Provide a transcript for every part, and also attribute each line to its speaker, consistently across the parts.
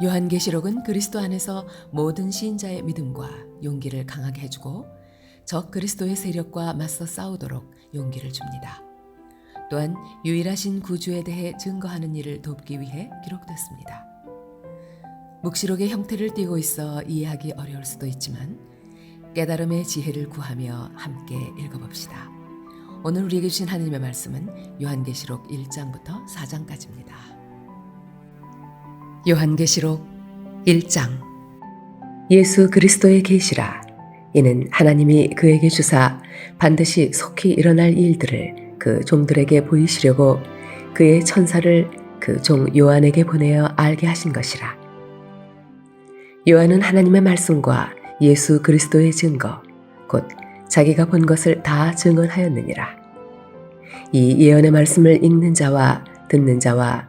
Speaker 1: 요한계시록은 그리스도 안에서 모든 신자의 믿음과 용기를 강하게 해주고 적 그리스도의 세력과 맞서 싸우도록 용기를 줍니다. 또한 유일하신 구주에 대해 증거하는 일을 돕기 위해 기록됐습니다. 묵시록의 형태를 띠고 있어 이해하기 어려울 수도 있지만 깨달음의 지혜를 구하며 함께 읽어봅시다. 오늘 우리에게 주신 하나님의 말씀은 요한계시록 1장부터 4장까지입니다. 요한계시록 1장. 예수 그리스도의 계시라. 이는 하나님이 그에게 주사 반드시 속히 일어날 일들을 그 종들에게 보이시려고 그의 천사를 그 종 요한에게 보내어 알게 하신 것이라. 요한은 하나님의 말씀과 예수 그리스도의 증거 곧 자기가 본 것을 다 증언하였느니라. 이 예언의 말씀을 읽는 자와 듣는 자와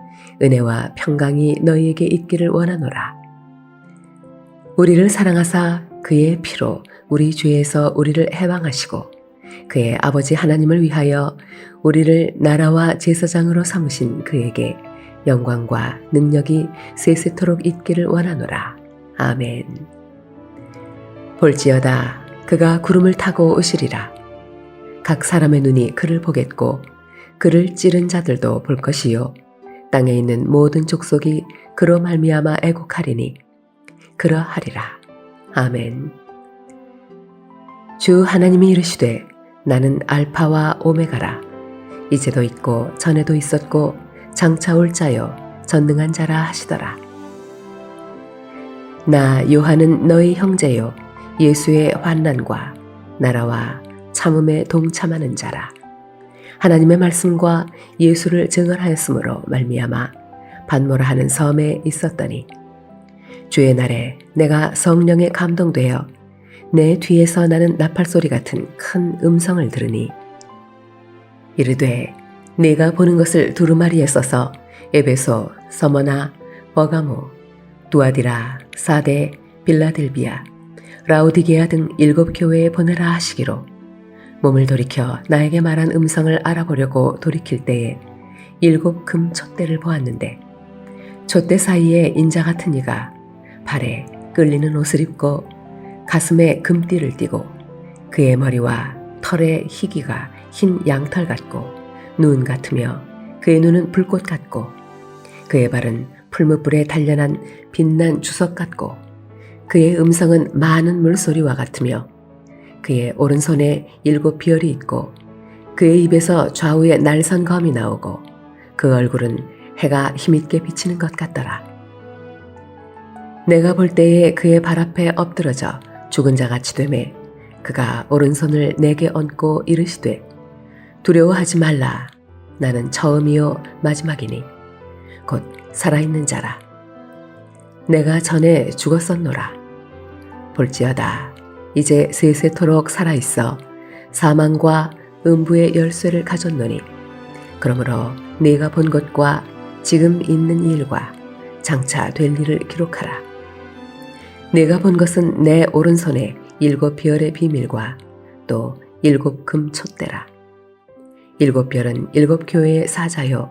Speaker 1: 은혜와 평강이 너희에게 있기를 원하노라. 우리를 사랑하사 그의 피로 우리 죄에서 우리를 해방하시고 그의 아버지 하나님을 위하여 우리를 나라와 제사장으로 삼으신 그에게 영광과 능력이 세세토록 있기를 원하노라. 아멘. 볼지어다 그가 구름을 타고 오시리라. 각 사람의 눈이 그를 보겠고 그를 찌른 자들도 볼 것이요 땅에 있는 모든 족속이 그로 말미암아 애곡하리니 그러하리라. 아멘. 주 하나님이 이르시되 나는 알파와 오메가라. 이제도 있고 전에도 있었고 장차 올 자요 전능한 자라 하시더라. 나 요한은 너희 형제요 예수의 환난과 나라와 참음에 동참하는 자라. 하나님의 말씀과 예수를 증언하였으므로 말미암아 반모라 하는 섬에 있었더니 주의 날에 내가 성령에 감동되어 내 뒤에서 나는 나팔 소리 같은 큰 음성을 들으니 이르되 내가 보는 것을 두루마리에 써서 에베소, 서머나, 버가모, 두아디라, 사데, 빌라델비아, 라우디게아 등 일곱 교회에 보내라 하시기로 몸을 돌이켜 나에게 말한 음성을 알아보려고 돌이킬 때에 일곱 금 촛대를 보았는데 촛대 사이에 인자 같은 이가 발에 끌리는 옷을 입고 가슴에 금띠를 띠고 그의 머리와 털의 희기가 흰 양털 같고 눈 같으며 그의 눈은 불꽃 같고 그의 발은 풀무불에 단련한 빛난 주석 같고 그의 음성은 많은 물소리와 같으며 그의 오른손에 일곱 비열이 있고 그의 입에서 좌우에 날선 검이 나오고 그 얼굴은 해가 힘있게 비치는 것 같더라. 내가 볼 때에 그의 발 앞에 엎드러져 죽은 자 같이 되매 그가 오른손을 내게 얹고 이르시되 두려워하지 말라. 나는 처음이요 마지막이니 곧 살아있는 자라. 내가 전에 죽었었노라. 볼지어다 이제 세세토록 살아있어 사망과 음부의 열쇠를 가졌노니 그러므로 네가 본 것과 지금 있는 일과 장차 될 일을 기록하라. 내가 본 것은 내 오른손에 일곱 별의 비밀과 또 일곱 금 촛대라. 일곱 별은 일곱 교회의 사자요,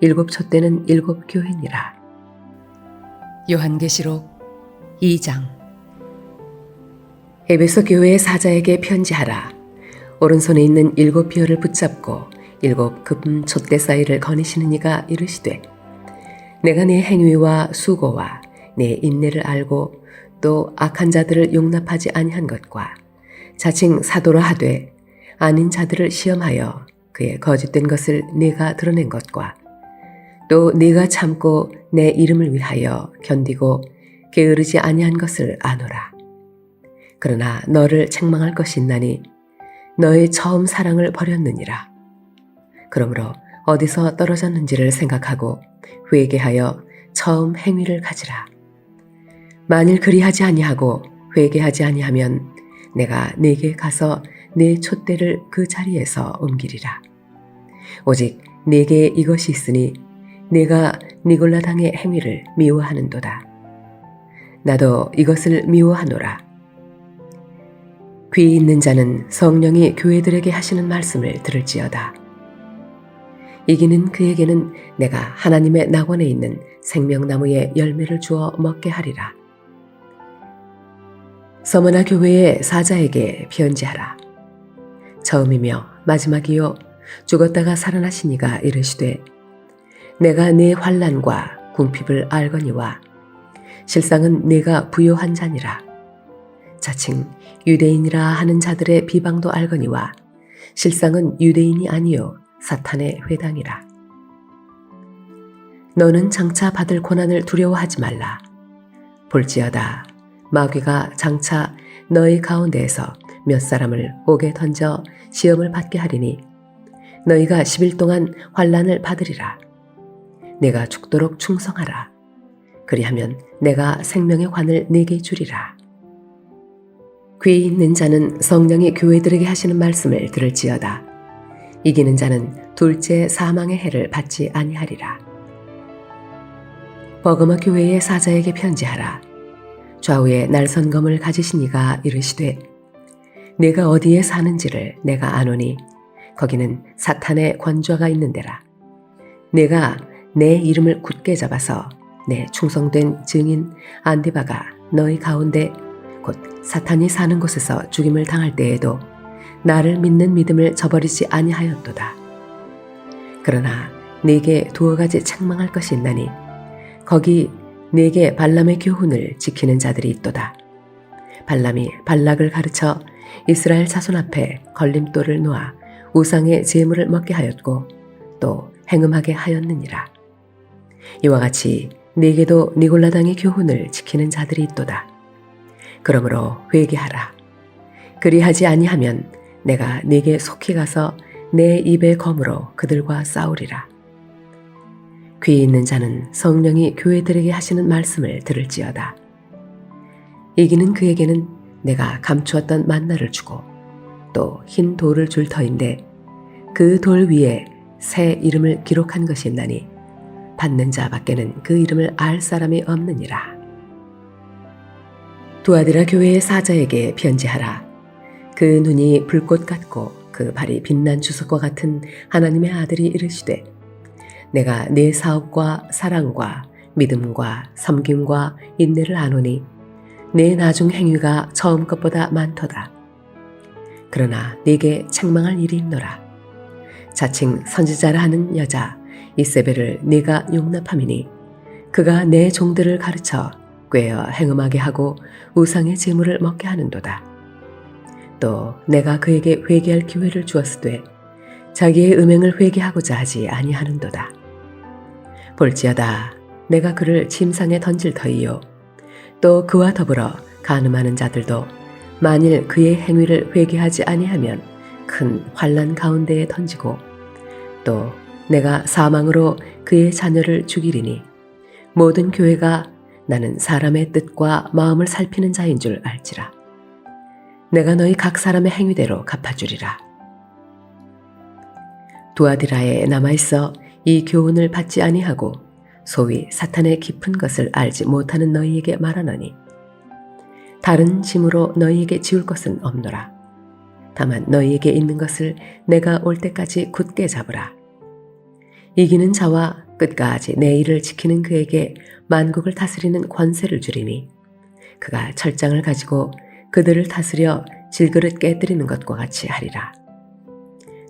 Speaker 1: 일곱 촛대는 일곱 교회니라. 요한계시록 2장 에베소 교회의 사자에게 편지하라. 오른손에 있는 일곱 비어를 붙잡고 일곱 금 촛대 사이를 거니시는 이가 이르시되 내가 네 행위와 수고와 네 인내를 알고 또 악한 자들을 용납하지 아니한 것과 자칭 사도라 하되 아닌 자들을 시험하여 그의 거짓된 것을 네가 드러낸 것과 또 네가 참고 내 이름을 위하여 견디고 게으르지 아니한 것을 아노라. 그러나 너를 책망할 것이 있나니 너의 처음 사랑을 버렸느니라. 그러므로 어디서 떨어졌는지를 생각하고 회개하여 처음 행위를 가지라. 만일 그리하지 아니하고 회개하지 아니하면 내가 네게 가서 네 촛대를 그 자리에서 옮기리라. 오직 네게 이것이 있으니 네가 니골라당의 행위를 미워하는도다. 나도 이것을 미워하노라. 귀 있는 자는 성령이 교회들에게 하시는 말씀을 들을지어다. 이기는 그에게는 내가 하나님의 낙원에 있는 생명나무의 열매를 주어 먹게 하리라. 서머나 교회의 사자에게 편지하라. 처음이며 마지막이요 죽었다가 살아나시니가 이르시되 내가 네 환란과 궁핍을 알거니와 실상은 내가 부요한 자니라. 자칭 유대인이라 하는 자들의 비방도 알거니와 실상은 유대인이 아니요 사탄의 회당이라. 너는 장차 받을 고난을 두려워하지 말라. 볼지어다 마귀가 장차 너희 가운데에서 몇 사람을 옥에 던져 시험을 받게 하리니 너희가 10일 동안 환란을 받으리라. 내가 죽도록 충성하라. 그리하면 내가 생명의 관을 네게 주리라. 귀 있는 자는 성령이 교회들에게 하시는 말씀을 들을지어다. 이기는 자는 둘째 사망의 해를 받지 아니하리라. 버거마 교회의 사자에게 편지하라. 좌우에 날선검을 가지시니가 이르시되 내가 어디에 사는지를 내가 아노니 거기는 사탄의 권좌가 있는 데라. 내가 내 이름을 굳게 잡아서 내 충성된 증인 안디바가 너희 가운데 곧 사탄이 사는 곳에서 죽임을 당할 때에도 나를 믿는 믿음을 저버리지 아니하였도다. 그러나 네게 두어 가지 책망할 것이 있나니 거기 네게 발람의 교훈을 지키는 자들이 있도다. 발람이 발락을 가르쳐 이스라엘 자손 앞에 걸림돌을 놓아 우상의 제물을 먹게 하였고 또 행음하게 하였느니라. 이와 같이 네게도 니골라당의 교훈을 지키는 자들이 있도다. 그러므로 회개하라. 그리하지 아니하면 내가 네게 속히 가서 내 입의 검으로 그들과 싸우리라. 귀 있는 자는 성령이 교회들에게 하시는 말씀을 들을지어다. 이기는 그에게는 내가 감추었던 만나를 주고 또 흰 돌을 줄 터인데 그 돌 위에 새 이름을 기록한 것이 있나니 받는 자 밖에는 그 이름을 알 사람이 없느니라. 두아디라 교회의 사자에게 편지하라. 그 눈이 불꽃 같고 그 발이 빛난 주석과 같은 하나님의 아들이 이르시되 내가 네 사업과 사랑과 믿음과 섬김과 인내를 아노니 내 나중 행위가 처음 것보다 많도다. 그러나 네게 책망할 일이 있노라. 자칭 선지자라 하는 여자 이세벨을 네가 용납함이니 그가 내 종들을 가르쳐 꾀어 행음하게 하고 우상의 재물을 먹게 하는도다. 또 내가 그에게 회개할 기회를 주었으되 자기의 음행을 회개하고자 하지 아니하는도다. 볼지어다 내가 그를 침상에 던질 터이요 또 그와 더불어 간음하는 자들도 만일 그의 행위를 회개하지 아니하면 큰 환란 가운데에 던지고 또 내가 사망으로 그의 자녀를 죽이리니 모든 교회가 나는 사람의 뜻과 마음을 살피는 자인 줄 알지라. 내가 너희 각 사람의 행위대로 갚아주리라. 두아디라에 남아있어 이 교훈을 받지 아니하고 소위 사탄의 깊은 것을 알지 못하는 너희에게 말하노니 다른 짐으로 너희에게 지울 것은 없노라. 다만 너희에게 있는 것을 내가 올 때까지 굳게 잡으라. 이기는 자와 끝까지 내 일을 지키는 그에게 만국을 다스리는 권세를 주리니 그가 철장을 가지고 그들을 다스려 질그릇 깨뜨리는 것과 같이 하리라.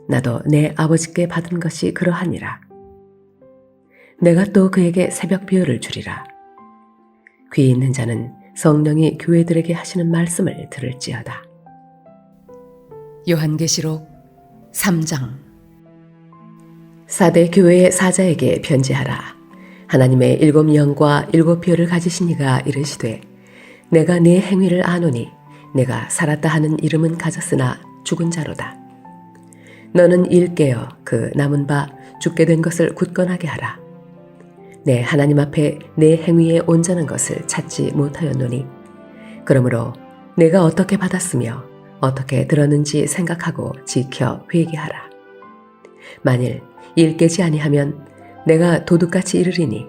Speaker 1: 나도 내 아버지께 받은 것이 그러하니라. 내가 또 그에게 새벽 비유를 주리라. 귀 있는 자는 성령이 교회들에게 하시는 말씀을 들을지어다. 요한계시록 3장 사대 교회의 사자에게 편지하라. 하나님의 일곱 영과 일곱 표를 가지신 이가 이르시되 내가 네 행위를 아노니 내가 살았다 하는 이름은 가졌으나 죽은 자로다. 너는 일 깨어 그 남은 바 죽게 된 것을 굳건하게 하라. 내 하나님 앞에 내 행위에 온전한 것을 찾지 못하였노니 그러므로 내가 어떻게 받았으며 어떻게 들었는지 생각하고 지켜 회개하라. 만일 일 깨지 아니하면 내가 도둑같이 이르리니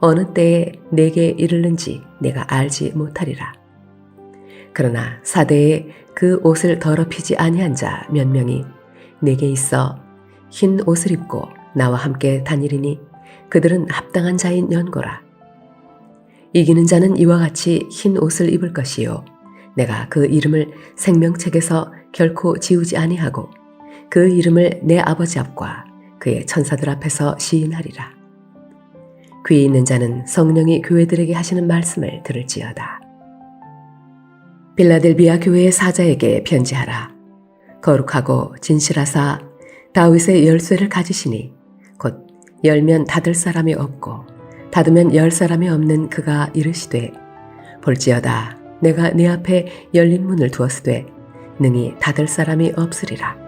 Speaker 1: 어느 때에 내게 이르는지 내가 알지 못하리라. 그러나 사대에 그 옷을 더럽히지 아니한 자 몇 명이 내게 있어 흰 옷을 입고 나와 함께 다니리니 그들은 합당한 자인 연고라. 이기는 자는 이와 같이 흰 옷을 입을 것이요. 내가 그 이름을 생명책에서 결코 지우지 아니하고 그 이름을 내 아버지 앞과 그의 천사들 앞에서 시인하리라. 귀 있는 자는 성령이 교회들에게 하시는 말씀을 들을지어다. 빌라델비아 교회의 사자에게 편지하라. 거룩하고 진실하사 다윗의 열쇠를 가지시니 곧 열면 닫을 사람이 없고 닫으면 열 사람이 없는 그가 이르시되 볼지어다 내가 네 앞에 열린 문을 두었으되 능히 닫을 사람이 없으리라.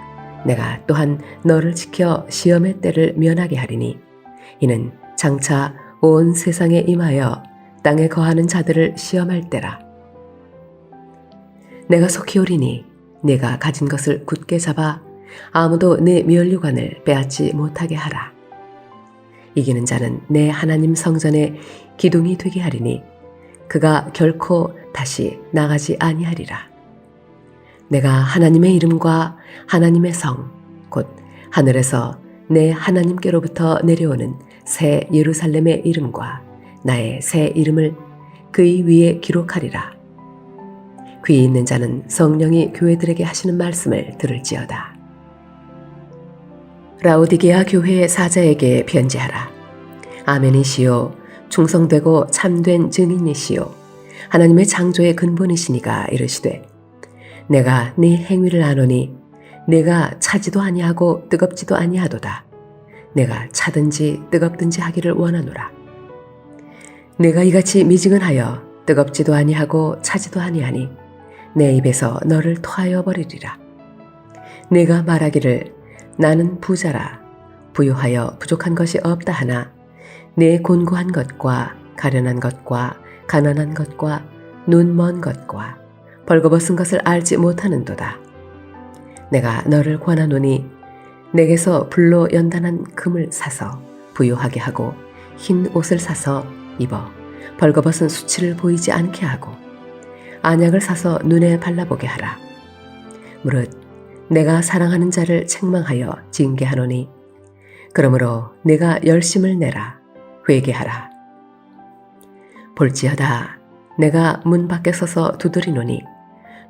Speaker 1: 내가 또한 너를 지켜 시험의 때를 면하게 하리니 이는 장차 온 세상에 임하여 땅에 거하는 자들을 시험할 때라. 내가 속히 오리니 내가 가진 것을 굳게 잡아 아무도 내 면류관을 빼앗지 못하게 하라. 이기는 자는 내 하나님 성전에 기둥이 되게 하리니 그가 결코 다시 나가지 아니하리라. 내가 하나님의 이름과 하나님의 성, 곧 하늘에서 내 하나님께로부터 내려오는 새 예루살렘의 이름과 나의 새 이름을 그의 위에 기록하리라. 귀 있는 자는 성령이 교회들에게 하시는 말씀을 들을지어다. 라오디게아 교회의 사자에게 편지하라. 아멘이시요 충성되고 참된 증인이시요 하나님의 창조의 근본이시니가 이르시되 내가 네 행위를 아노니 내가 차지도 아니하고 뜨겁지도 아니하도다. 내가 차든지 뜨겁든지 하기를 원하노라. 내가 이같이 미증은 하여 뜨겁지도 아니하고 차지도 아니하니 내 입에서 너를 토하여 버리리라. 내가 말하기를 나는 부자라 부유하여 부족한 것이 없다 하나 내 곤고한 것과 가련한 것과 가난한 것과 눈먼 것과 벌거벗은 것을 알지 못하는도다. 내가 너를 권하노니 내게서 불로 연단한 금을 사서 부유하게 하고 흰 옷을 사서 입어 벌거벗은 수치를 보이지 않게 하고 안약을 사서 눈에 발라보게 하라. 무릇 내가 사랑하는 자를 책망하여 징계하노니 그러므로 내가 열심을 내라 회개하라. 볼지어다 내가 문 밖에 서서 두드리노니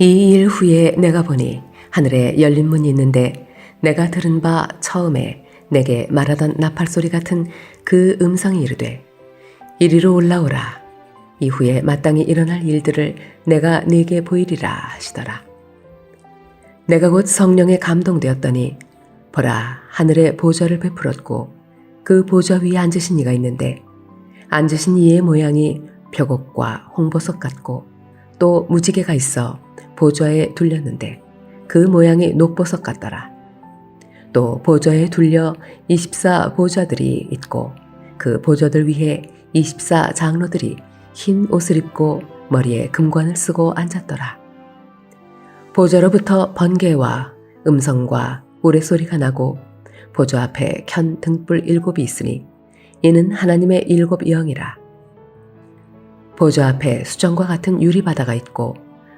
Speaker 1: 이 일 후에 내가 보니 하늘에 열린 문이 있는데 내가 들은 바 처음에 내게 말하던 나팔 소리 같은 그 음성이 이르되 이리로 올라오라. 이후에 마땅히 일어날 일들을 내가 네게 보이리라 하시더라. 내가 곧 성령에 감동되었더니 보라 하늘에 보좌를 베풀었고 그 보좌 위에 앉으신 이가 있는데 앉으신 이의 모양이 벽옥과 홍보석 같고 또 무지개가 있어 보좌에 둘렸는데 그 모양이 녹보석 같더라. 또 보좌에 둘려 24 보좌들이 있고 그 보좌들 위에 24 장로들이 흰 옷을 입고 머리에 금관을 쓰고 앉았더라. 보좌로부터 번개와 음성과 우레소리가 나고 보좌 앞에 켠 등불 일곱이 있으니 이는 하나님의 일곱 영이라. 보좌 앞에 수정과 같은 유리바다가 있고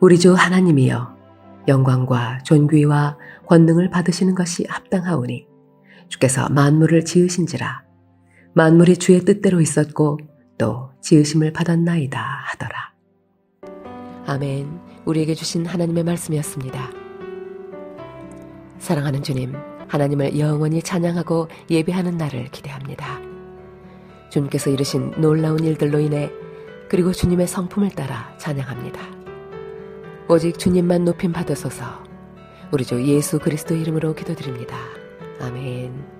Speaker 1: 우리 주 하나님이여 영광과 존귀와 권능을 받으시는 것이 합당하오니 주께서 만물을 지으신지라 만물이 주의 뜻대로 있었고 또 지으심을 받았나이다 하더라. 아멘. 우리에게 주신 하나님의 말씀이었습니다. 사랑하는 주님, 하나님을 영원히 찬양하고 예배하는 날을 기대합니다. 주님께서 이루신 놀라운 일들로 인해 그리고 주님의 성품을 따라 찬양합니다. 오직 주님만 높임 받으소서 우리 주 예수 그리스도 이름으로 기도드립니다. 아멘.